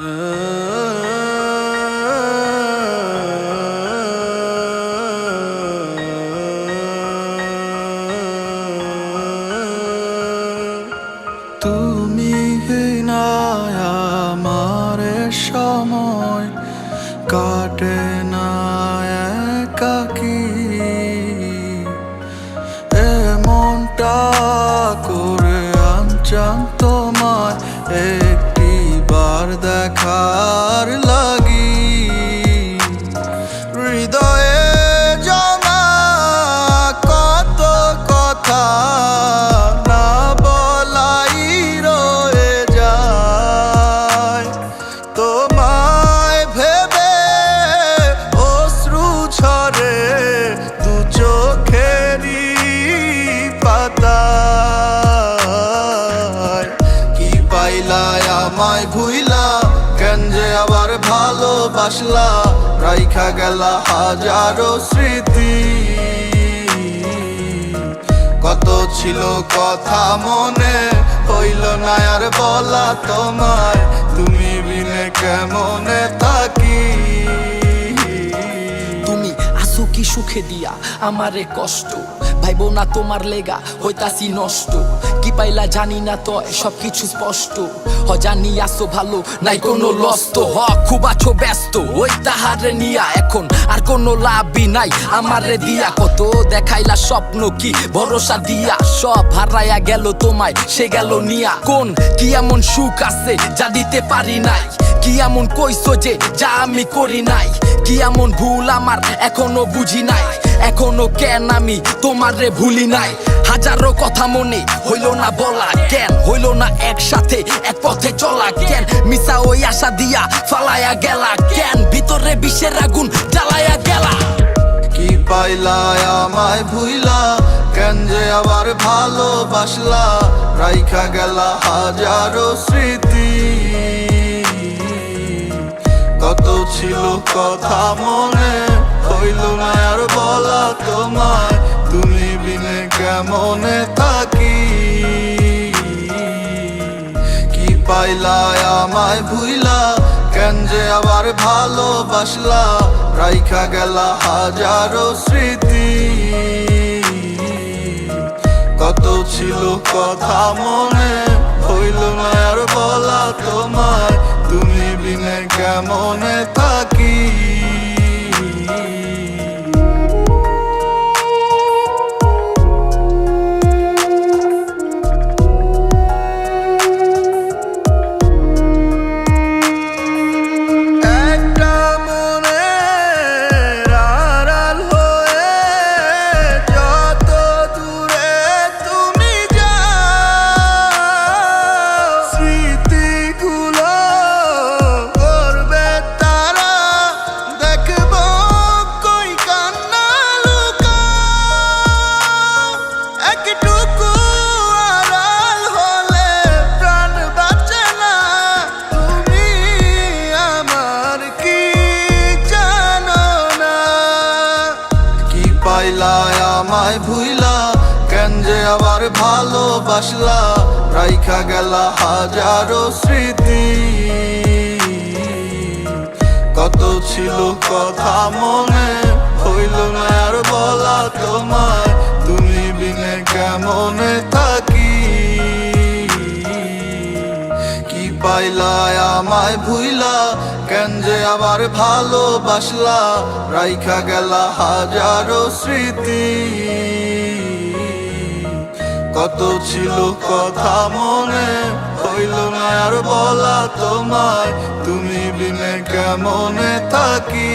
তুমি আমার সময় কাটে না একাকি। এমনটা করে আনচান তোমায় একটি কি পাইলাই আমায় ভুইলা, কেন যে আবার ভালোবাসলা? রাইখা গেলা হাজারো স্মৃতি। কত ছিল কথা মনে, হইল না আর বলা তোমায়। তুমি বিনে কেমনে থাকি? তুমি আসো কি সুখে দিয়া, আমারে কষ্ট। ভাইবো না তোমার লেগা, হইতাছি নষ্ট। কি পাইলা জানি না তো সব কিছু স্পষ্ট। হ জানি আসো ভালো, নাই কোনো লস্ত হ, খুব আছো ব্যস্ত, ওই তাহারে নিয়া এখন আর কোনো লাভই নাই। আমারে দিয়া কত দেখাইলা স্বপ্ন কি? ভরসা দিয়া সব হারাইয়া গেল তোমায়, সে গেল নিয়া। কোন, কি এমন সুখ আছে যা দিতে পারি নাই? কি এমন কইছো যে যা আমি করি নাই? কি এমন ভুল আমার এখনও বুঝি নাই? এখনও কেন আমি তোমারে ভুলি নাই। হাজারো কথা মনে হইল না বলা কেন হইল না একসাথে এক পথে চলা কেন মিশা ওই আশা দিয়া ফালায়া গেলা কেন ভিতরে বিষের আগুন জ্বালায়া গেলা। কি পাইলা আমায় ভুইলা কেন যে আবার ভালোবাসলা, রাইখা গেলা হাজারো স্মৃতি। কত ছিল কথা মনে হইল না কেমনে থাকি। কি পাইলা আমায় ভুইলা? কেন যে আবার ভালোবাসলা? রাইখা গেলা হাজারো স্মৃতি। কত ছিল কথা মনে হইল না আর বলা তোমায়। তুমি বিনে কেমনে আমায় ভুইলা, কেন যে আবার ভালোবাসলা? রাইখা গেলা হাজারো স্মৃতি। কত ছিল কথা মনে, হইল না আর বলা তোমায়। তুমি বিনে কেমনে থাকি? কি পাইলা আমায় ভুইলা, কেন যে আবার ভালোবাসলা? রাইখা গেলা হাজারো স্মৃতি। কত ছিল কথা মনে হইল না আর বলা তোমায়। তুমি বিনে কেমনে থাকি?